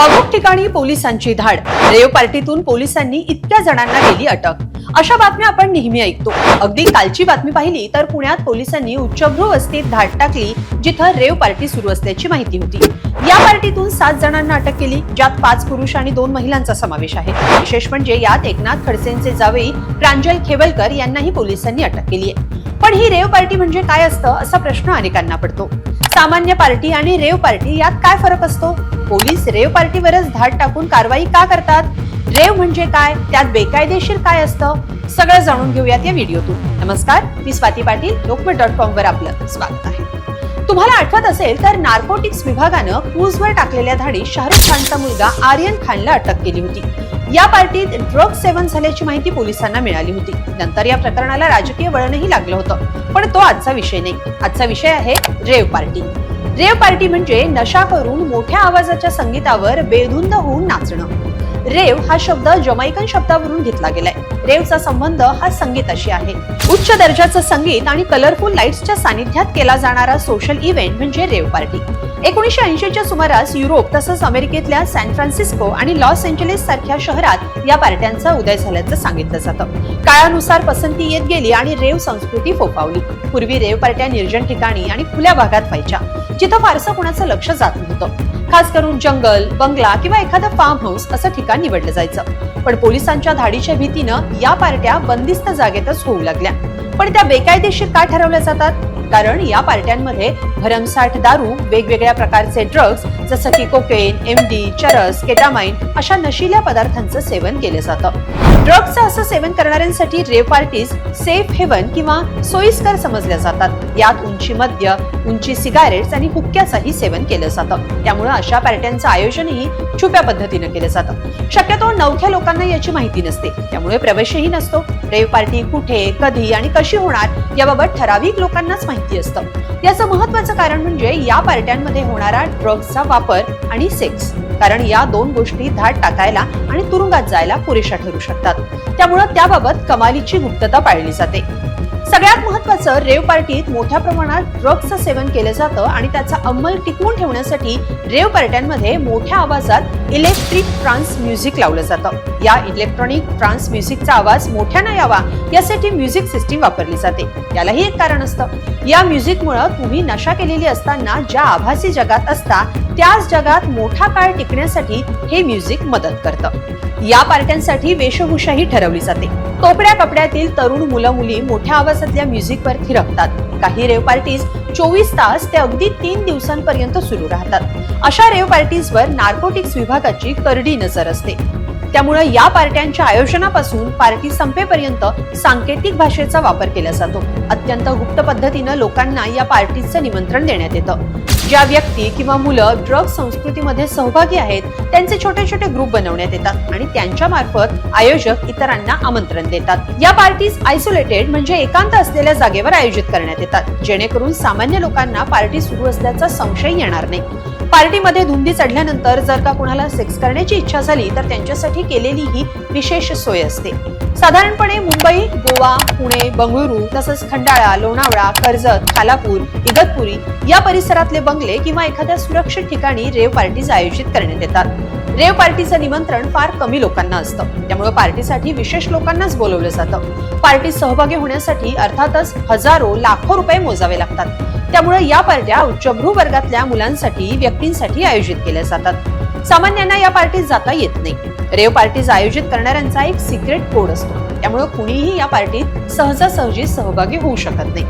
अमुक ठिकाणी पोलिसांची धाड. रेव पार्टीतून पोलिसांनी इतक्या जणांना केली अटक. अशा बातम्या आपण नेहमी ऐकतो. अगदी कालची बातमी पाहिली तर पुण्यात पोलिसांनी उच्चभ्रू वस्तीत धाड टाकली जिथं रेव पार्टी सुरू असल्याची माहिती होती. या पार्टीतून सात जणांना अटक केली ज्यात पाच पुरुष आणि दोन महिलांचा समावेश आहे. विशेष म्हणजे यात एकनाथ खडसेंचे जावई प्रांजल खेवलकर यांनाही पोलिसांनी अटक केली आहे. पण ही रेव पार्टी म्हणजे काय असतं असा प्रश्न अनेकांना पडतो. सामान्य पार्टी आणि रेव पार्टी यात काय फरक असतो? पोलीस रेव पार्टीवरच धाड टाकून कारवाई का करतात? रेव म्हणजे काय? त्यात बेकायदेशीर काय असतं? सगळं जाणून घेऊयात या व्हिडिओतून. नमस्कार मी स्वाती पाटील लोकमत डॉट कॉम वर आपलं स्वागत आहे. तुम्हाला आठवत असेल तर नार्कोटिक्स विभागानं क्रूजवर टाकलेल्या धाडीत शाहरुख खानचा मुलगा आर्यन खानला अटक केली होती. या पार्टीत ड्रग सेवन झाल्याची माहिती पोलिसांना मिळाली होती. नंतर या प्रकरणाला राजकीय वळणही लागलं होतं. पण तो आजचा विषय नाही. आजचा विषय आहे रेव पार्टी. रेव पार्टी म्हणजे नशा करून मोठ्या आवाजाच्या संगीतावर बेधुंद होऊन नाचणं. रेव हा शब्द जमैकन शब्दावरून घेतला गेलाय. रेवचा संबंध हा संगीताशी आहे. उच्च दर्जाचं संगीत आणि कलरफुल लाईट्सच्या सानिध्यात केला जाणारा सोशल इव्हेंट म्हणजे रेव पार्टी एकोणीशे ऐंशीच्या सुमारास युरोप तसंच अमेरिकेतल्या सॅन फ्रान्सिस्को आणि लॉस एंजलिस सारख्या शहरात या पार्ट्यांचा उदय झाल्याचं सांगितलं जातं. काळानुसार पसंती येत गेली आणि रेव संस्कृती फोफावली. पूर्वी रेव पार्ट्या निर्जन ठिकाणी आणि खुल्या भागात व्हायच्या. जिथं फारसं कुणाचं लक्ष जात नव्हतं. खास करून जंगल बंगला किंवा एखादं फार्म हाऊस असं ठिकाण निवडलं जायचं. पण पोलिसांच्या धाडीच्या भीतीनं या पार्ट्या बंदिस्त जागेतच होऊ लागल्या. पण त्या बेकायदेशीर का ठरवल्या जातात? कारण या पार्ट्यांमध्ये भरमसाठ दारू वेगवेगळ्या प्रकारचे ड्रग्ज जसं की कोकेन एम डी चरस केटामाइन अशा नशिल्या पदार्थांचं सेवन केलं जातं. ड्रग्जचं असं सेवन करणाऱ्यांसाठी रेव पार्टीज सेफ हेवन किंवा सोयीस्कर समजल्या जातात. यात उंची मद्य उंची सिगारेट्स आणि हुक्क्याचंही सेवन केलं जातं. त्यामुळे अशा पार्ट्यांचं आयोजनही छुप्या पद्धतीनं केलं जातं. शक्यतो नवख्या लोकांना याची माहिती नसते. त्यामुळे प्रवेशही नसतो. रेव पार्टी कुठे कधी आणि कशी होणार याबाबत ठराविक लोकांनाच माहिती असतं. याचं महत्वाचं कारण म्हणजे या पार्ट्यांमध्ये होणारा ड्रग्जचा वापर आणि सेक्स कारण या दोन गोष्टी धाड टाकायला आणि तुरुंगात जायला पुरेशा ठरू शकतात. त्यामुळं त्याबाबत कमालीची गुप्तता पाळली जाते. सगळ्यात महत्वाचं रेव पार्टीत मोठ्या प्रमाणात ड्रग्जचं सेवन केलं जातं आणि त्याचा अंमल टिकवून ठेवण्यासाठी रेव पार्ट्यांमध्ये मोठ्या आवाजात इलेक्ट्रिक ट्रान्स म्युझिक लावलं जातं. या इलेक्ट्रॉनिक ट्रान्स म्युझिकचा आवाज मोठ्यानं यावा यासाठी म्युझिक सिस्टीम वापरली जाते. यालाही एक कारण असतं. या म्युझिकमुळं तुम्ही नशा केलेली असताना ज्या आभासी जगात असता त्याच जगात मोठा काळ टिकण्यासाठी हे म्युझिक मदत करतं. या पार्ट्यांसाठी वेशभूषाही ठरवली जाते. कोपड्या कपड्यातील तरुण मुलं मुली मोठ्या आवाजातल्या म्युझिकवर थिरकतात. काही रेव पार्टीज चोवीस तास ते अगदी तीन दिवसांपर्यंत सुरू राहतात. अशा रेव पार्टीजवर नार्कोटिक्स विभागाची करडी नजर असते. त्यामुळे या पार्ट्यांच्या आयोजनापासून पार्टी संपेपर्यंत सांकेतिक भाषेचा वापर केला जातो. अत्यंत गुप्त पद्धतीनं लोकांना या पार्टीचं निमंत्रण देण्यात येतं. ज्या व्यक्ती किंवा मुलं ड्रग संस्कृतीमध्ये सहभागी आहेत त्यांचे छोटे छोटे ग्रुप बनवण्यात येतात आणि त्यांच्या मार्फत आयोजक इतरांना आमंत्रण देतात. या पार्टीज आयसोलेटेड म्हणजे एकांत असलेल्या जागेवर आयोजित करण्यात येतात. जेणेकरून सामान्य लोकांना पार्टी सुरू असल्याचा संशय येणार नाही. पार्टीमध्ये धुंदी चढल्यानंतर जर का कुणाला सेक्स करण्याची इच्छा झाली तर त्यांच्यासाठी केलेली ही विशेष सोय असते. साधारणपणे मुंबई गोवा पुणे बंगळुरू तसंच खंडाळा लोणावळा कर्जत खालापूर इगतपुरी या परिसरातले बंगले किंवा एखाद्या सुरक्षित ठिकाणी रेव पार्टीज आयोजित करण्यात येतात. रेव पार्टीचं निमंत्रण फार कमी लोकांना असतं. त्यामुळे पार्टीसाठी विशेष लोकांनाच बोलवलं जातं. पार्टीत सहभागी होण्यासाठी अर्थातच हजारो लाखो रुपये मोजावे लागतात. त्यामुळे या पार्ट्या उच्चभ्रू वर्गातल्या मुलांसाठी व्यक्तींसाठी आयोजित केल्या जातात. सामान्यांना या पार्टीत जाता येत नाही. रेव पार्टीज आयोजित करणाऱ्यांचा एक सिक्रेट कोड असतो. त्यामुळे कुणीही या पार्टीत सहजासहजी सहभागी होऊ शकत नाही.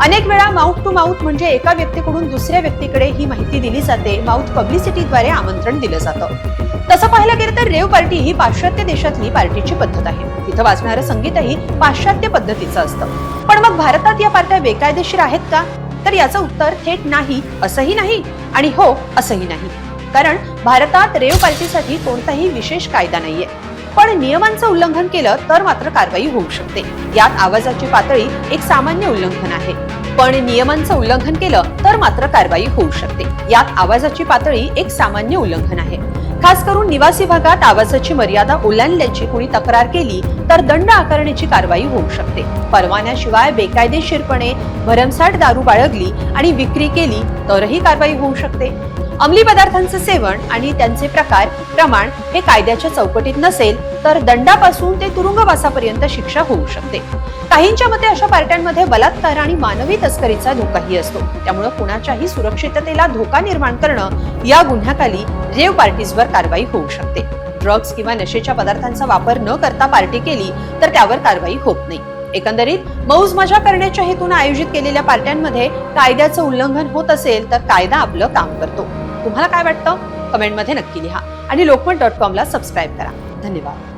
अनेक वेळा माउथ टू माउथ म्हणजे एका व्यक्तीकडून दुसऱ्या व्यक्तीकडे ही माहिती दिली जाते. माउथ पब्लिसिटीद्वारे आमंत्रण दिलं जातं. तसं पाहायला गेलं तर रेव पार्टी ही पाश्चात्य देशातली पार्टीची पद्धत आहे. तिथं वाजणारं संगीतही पाश्चात्य पद्धतीचं असतं. पण मग भारतात या पार्ट्या बेकायदेशीर आहेत का? तर याचं उत्तर थेट नाही असंही नाही आणि हो असंही नाही. कारण भारतात रेव पार्टीसाठी कोणताही विशेष कायदा नाहीये. पण नियमांचं उल्लंघन केलं तर मात्र कारवाई होऊ शकते. यात आवाजाची पातळी एक सामान्य उल्लंघन आहे. पण नियमांचं उल्लंघन केलं तर मात्र कारवाई होऊ शकते. यात आवाजाची पातळी एक सामान्य उल्लंघन आहे. खास करून निवासी भागात आवाजाची मर्यादा ओलांडल्याची कुणी तक्रार केली तर दंड आकारण्याची कारवाई होऊ शकते. परवान्याशिवाय बेकायदेशीरपणे भरमसाठ दारू बाळगली आणि विक्री केली तरही कारवाई होऊ शकते. अंमली पदार्थांचे सेवन आणि त्यांचे प्रकार प्रमाण हे कायद्याच्या चौकटीत नसेल तर दंडापासून ते तुरुंगवासापर्यंत शिक्षा होऊ शकते. काहींच्या मते अशा पार्ट्यांमध्ये बलात्कार आणि मानवी तस्करीचा धोकाही असतो. त्यामुळे कुणाच्याही सुरक्षिततेला धोका निर्माण करणं या गुन्ह्याखाली रेव पार्टीजवर कारवाई होऊ शकते. ड्रग्ज किंवा नशेच्या पदार्थांचा वापर न करता पार्टी केली तर त्यावर कारवाई होत नाही. एकंदरीत मौज मजा करण्याच्या हेतून आयोजित केलेल्या पार्ट्यांमध्ये कायद्याचं उल्लंघन होत असेल तर कायदा आपलं काम करतो. तुम्हाला काय वाटतं? कमेंटमध्ये नक्की लिहा. आणि लोकमत डॉट कॉमला सबस्क्राईब करा. धन्यवाद.